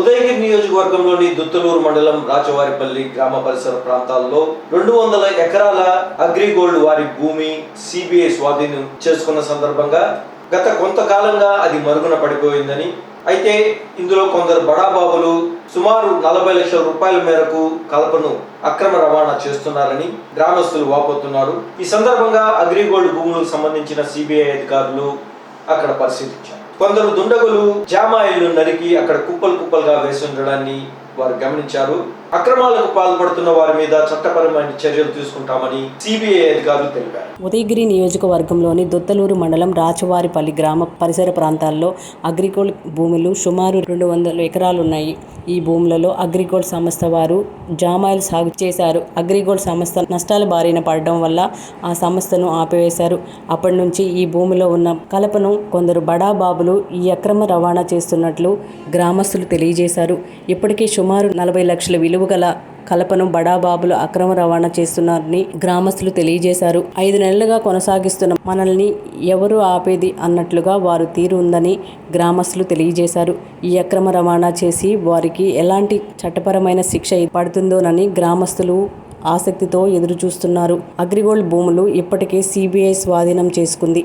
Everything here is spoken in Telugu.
ఉదయగిరి నియోజకవర్గంలోని దుత్తలూరు మండలం రాచవారిపల్లి గ్రామ పరిసర ప్రాంతాల్లో రెండు వందల ఎకరాల అగ్రిగోల్డ్ వారి భూమి సిబిఐ స్వాధీనం చేసుకున్న సందర్భంగా గత కొంతకాలంగా అది మరుగున పడిపోయిందని అయితే ఇందులో కొందరు బడాబాబులు సుమారు నలభై లక్షల రూపాయల మేరకు కలపను అక్రమ రవాణా చేస్తున్నారని గ్రామస్తులు వాపోతున్నారు. ఈ సందర్భంగా అగ్రిగోల్డ్ భూములకు సంబంధించిన సిబిఐ అధికారులు అక్కడ పరిశీలించారు. కొందరు దుండగులు జామాయిలు నరికి అక్కడ కుప్పలు కుప్పలుగా వేసి ఉండడాన్ని వారు గమనించారు. అక్రమాలకు పాల్పడుతున్న వారి మీద చట్టపరమైన చర్యలు తీసుకుంటామని సిబిఐ అధికారులు తెలిపారు. ఉదయగిరి నియోజకవర్గంలోని దొత్తలూరు మండలం రాచవారిపల్లి గ్రామ పరిసర ప్రాంతాల్లో అగ్రికోల్ భూములు సుమారు రెండు వందల ఎకరాలున్నాయి. ఈ భూములలో అగ్రికోల్ సంస్థ వారు జామాయిల్ సాగు చేశారు. అగ్రికోల్ సంస్థ నష్టాల బారిన పడడం వల్ల ఆ సంస్థను ఆపివేశారు. అప్పటి నుంచి ఈ భూమిలో ఉన్న కలపను కొందరు బడాబాబులు ఈ అక్రమ రవాణా చేస్తున్నట్లు గ్రామస్తులు తెలియజేశారు. ఇప్పటికీ సుమారు నలభై లక్షల విలువ గల కలపను బడాబాబులు అక్రమ రవాణా చేస్తున్నారని గ్రామస్తులు తెలియజేశారు. ఐదు నెలలుగా కొనసాగిస్తున్న మనల్ని ఎవరు ఆపేది అన్నట్లుగా వారు తీరు ఉందని గ్రామస్తులు తెలియజేశారు. ఈ అక్రమ రవాణా చేసి వారికి ఎలాంటి చట్టపరమైన శిక్ష పడుతుందోనని గ్రామస్తులు ఆసక్తితో ఎదురు చూస్తున్నారు అగ్రిగోల్డ్ భూములు ఇప్పటికే సిబిఐ స్వాధీనం చేసుకుంది.